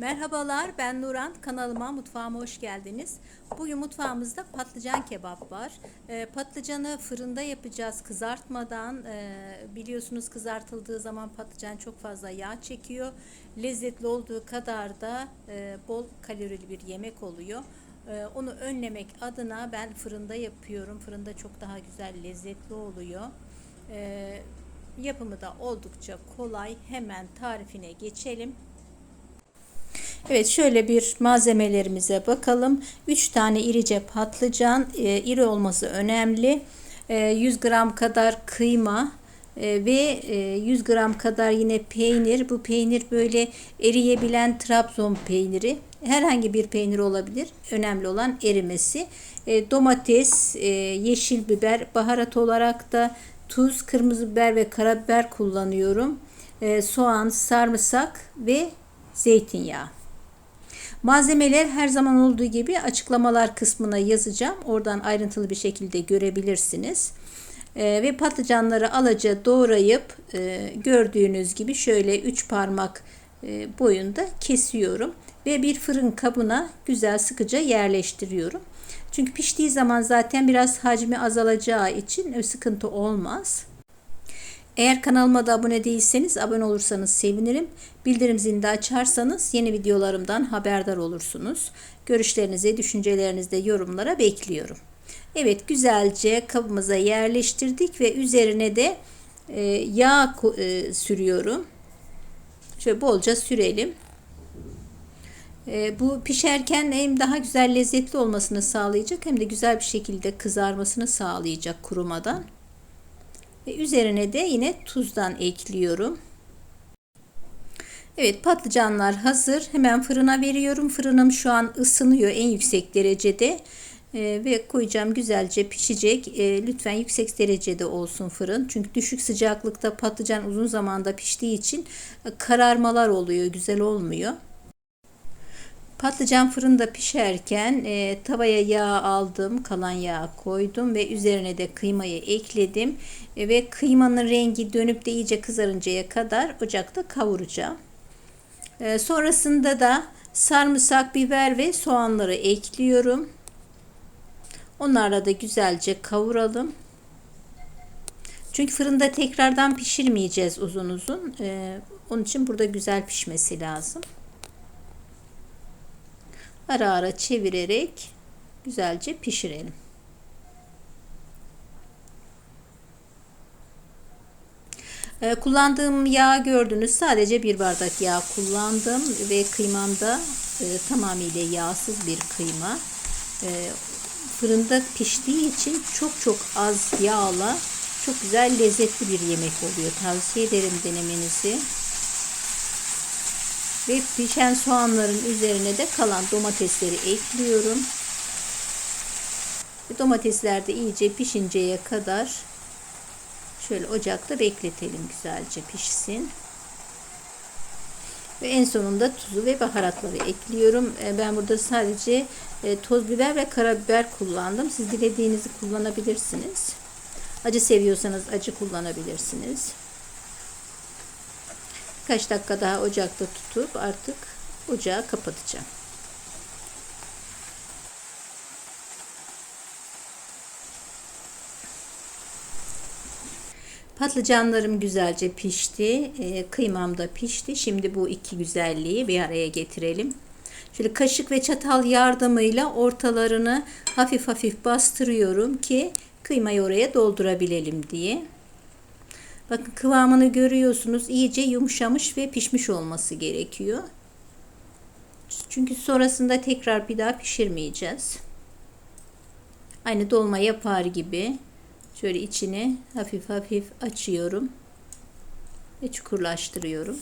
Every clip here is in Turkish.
Merhabalar ben Nuran kanalıma mutfağıma hoş geldiniz. Bugün mutfağımızda patlıcan kebap var. Ee, patlıcanı fırında yapacağız kızartmadan. Ee, biliyorsunuz kızartıldığı zaman patlıcan çok fazla yağ çekiyor. Lezzetli olduğu kadar da e, bol kalorili bir yemek oluyor. Ee, onu önlemek adına ben fırında yapıyorum. Fırında çok daha güzel lezzetli oluyor. Yapımı da oldukça kolay. Hemen tarifine geçelim. Evet şöyle bir malzemelerimize bakalım. 3 tane irice patlıcan, e, iri olması önemli. E, 100 gram kadar kıyma e, ve e, 100 gram kadar yine peynir. Bu peynir böyle eriyebilen Trabzon peyniri. Herhangi bir peynir olabilir. Önemli olan erimesi. E, domates, e, yeşil biber, baharat olarak da tuz, kırmızı biber ve karabiber kullanıyorum. E, soğan, sarımsak ve zeytinyağı. Malzemeler her zaman olduğu gibi açıklamalar kısmına yazacağım. Oradan ayrıntılı bir şekilde görebilirsiniz. Ee, ve patlıcanları alaca doğrayıp e, gördüğünüz gibi şöyle 3 parmak e, boyunda kesiyorum. Ve bir fırın kabına güzel sıkıca yerleştiriyorum. Çünkü piştiği zaman zaten biraz hacmi azalacağı için sıkıntı olmaz. Eğer kanalıma da abone değilseniz abone olursanız sevinirim. Bildirim zilini de açarsanız yeni videolarımdan haberdar olursunuz. Görüşlerinizi, düşüncelerinizi de yorumlara bekliyorum. Evet güzelce kabımıza yerleştirdik ve üzerine de e, yağ e, sürüyorum. Şöyle bolca sürelim. E, bu pişerken hem daha güzel lezzetli olmasını sağlayacak hem de güzel bir şekilde kızarmasını sağlayacak kurumadan. Ve üzerine de yine tuzdan ekliyorum. Evet patlıcanlar hazır. Hemen fırına veriyorum. Fırınım şu an ısınıyor en yüksek derecede. Ee, ve koyacağım güzelce pişecek. Ee, lütfen yüksek derecede olsun fırın. Çünkü düşük sıcaklıkta patlıcan uzun zamanda piştiği için kararmalar oluyor. Güzel olmuyor. Patlıcan fırında pişerken e, tavaya yağ aldım, kalan yağ koydum ve üzerine de kıymayı ekledim e, ve kıymanın rengi dönüp de iyice kızarıncaya kadar ocakta kavuracağım. E, sonrasında da sarımsak, biber ve soğanları ekliyorum. Onlarla da güzelce kavuralım. Çünkü fırında tekrardan pişirmeyeceğiz uzun uzun. E, onun için burada güzel pişmesi lazım ara ara çevirerek güzelce pişirelim. Ee, kullandığım yağ gördünüz sadece bir bardak yağ kullandım ve kıymamda e, tamamıyla yağsız bir kıyma. E, fırında piştiği için çok çok az yağla çok güzel lezzetli bir yemek oluyor. Tavsiye ederim denemenizi. Ve pişen soğanların üzerine de kalan domatesleri ekliyorum. Domatesler de iyice pişinceye kadar şöyle ocakta bekletelim güzelce pişsin. Ve en sonunda tuzu ve baharatları ekliyorum. E, ben burada sadece e, toz biber ve karabiber kullandım. Siz dilediğinizi kullanabilirsiniz. Acı seviyorsanız acı kullanabilirsiniz. Birkaç dakika daha ocakta tutup artık ocağı kapatacağım. Patlıcanlarım güzelce pişti. E, kıymam da pişti. Şimdi bu iki güzelliği bir araya getirelim. Şöyle kaşık ve çatal yardımıyla ortalarını hafif hafif bastırıyorum ki kıymayı oraya doldurabilelim diye. Bakın kıvamını görüyorsunuz. İyice yumuşamış ve pişmiş olması gerekiyor. Çünkü sonrasında tekrar bir daha pişirmeyeceğiz. Aynı dolma yapar gibi şöyle içini hafif hafif açıyorum ve çukurlaştırıyorum.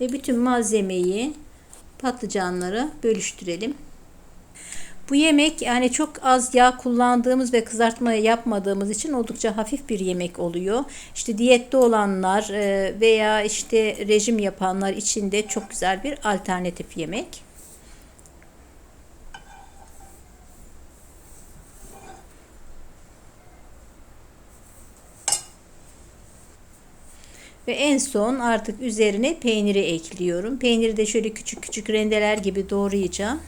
Ve bütün malzemeyi patlıcanlara bölüştürelim. Bu yemek yani çok az yağ kullandığımız ve kızartma yapmadığımız için oldukça hafif bir yemek oluyor. İşte diyette olanlar e, veya işte rejim yapanlar için de çok güzel bir alternatif yemek. Ve en son artık üzerine peyniri ekliyorum. Peyniri de şöyle küçük küçük rendeler gibi doğrayacağım.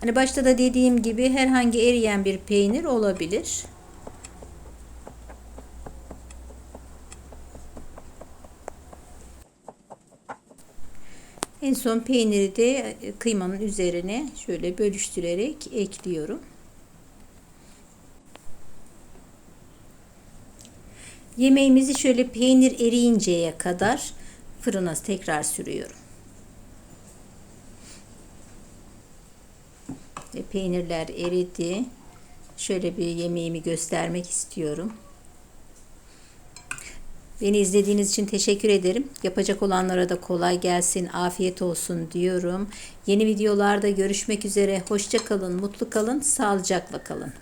Hani başta da dediğim gibi herhangi eriyen bir peynir olabilir. En son peyniri de kıymanın üzerine şöyle bölüştürerek ekliyorum. Yemeğimizi şöyle peynir eriyinceye kadar fırına tekrar sürüyorum. Peynirler eridi. Şöyle bir yemeğimi göstermek istiyorum. Beni izlediğiniz için teşekkür ederim. Yapacak olanlara da kolay gelsin, afiyet olsun diyorum. Yeni videolarda görüşmek üzere. Hoşça kalın, mutlu kalın, sağlıcakla kalın.